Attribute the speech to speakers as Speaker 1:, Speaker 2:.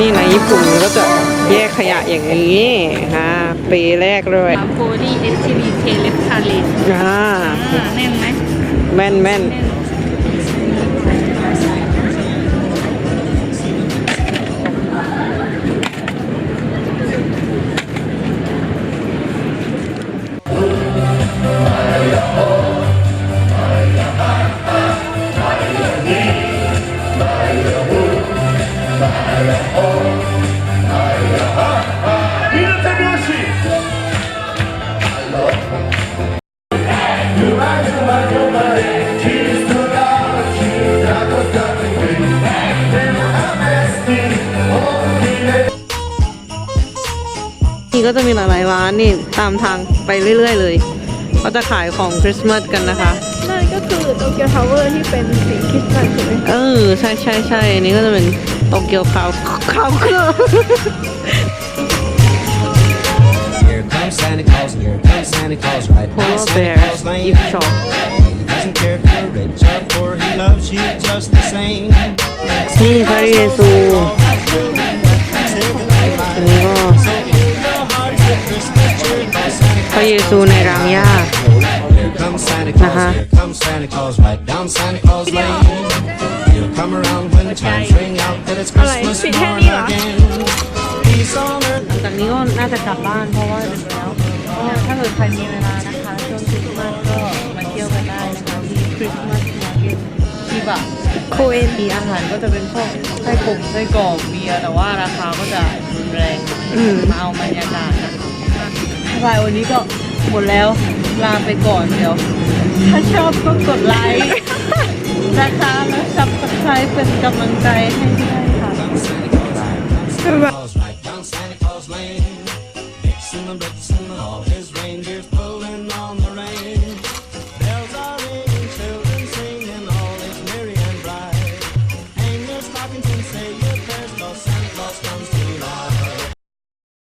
Speaker 1: นี่นะญี่ปุ่นก็จะแยกขยะอย่างนี้ฮะเปแรกเลย
Speaker 2: โฟดีเอสทีวีเคเลฟคาเลส
Speaker 1: อ่า
Speaker 2: แน่นไหม
Speaker 1: แม่นแม่น
Speaker 2: แน่น
Speaker 1: นี่ก็จะมีหลายๆร้านนี่ตามทางไปเรื่อย ๆ เลยก็จะขายของคริสต์มาสกันนะคะ
Speaker 2: นั่นก็คือโตเกียวทาวเวอร์ที่เป็นสีคริสต์มาสใช่ไหม
Speaker 1: เออ ใช่ใช่ใช่อันนี้ก็จะเป็น โตเกียวคาวคาวเครื่อง
Speaker 3: Here comes Santa Claus, and here comes Santa Claus, right down
Speaker 1: Polar
Speaker 3: Santa
Speaker 1: bear
Speaker 3: Claus Lane.
Speaker 1: gift shop
Speaker 3: He doesn't care if you're rich or poor, he loves you just the same.
Speaker 1: นี่พระเยซูอันนี้ก็พระเยซูในรางหญ้า
Speaker 3: Here comes Santa Claus,
Speaker 1: Uh-huh.
Speaker 3: here comes Santa Claus, right down Santa Claus Lane. He'll come around when chimes ring out that it's Christmas
Speaker 2: Alright,
Speaker 3: morn
Speaker 2: Penny,
Speaker 3: again. Peace on earth.
Speaker 1: หลังจากนี้ก็น่าจะกลับบ้านเพราะว่าดึกแล้วถ้าเกิดใครมีเวลานะคะช่วงคริสต์มาสก็มาเที่ยวกันได้นะคะที่คริสต์มาสมาร์เก็ตที่บะ
Speaker 2: โคเอน
Speaker 1: มีอาหารก็จะเป็นพวกไส้กงไส้กรอกเบียร์แต่ว่าราคาก็จะรุนแรงมาเอาบรรยากาศนะคะบายวันนี้ก็หมดแล้วลาไปก่อนเดี๋ยว ถ้าชอบก็กดไลค์นะคะแล้วซับสไครป์เป็นกำลังใจให้ด้วยค่ะ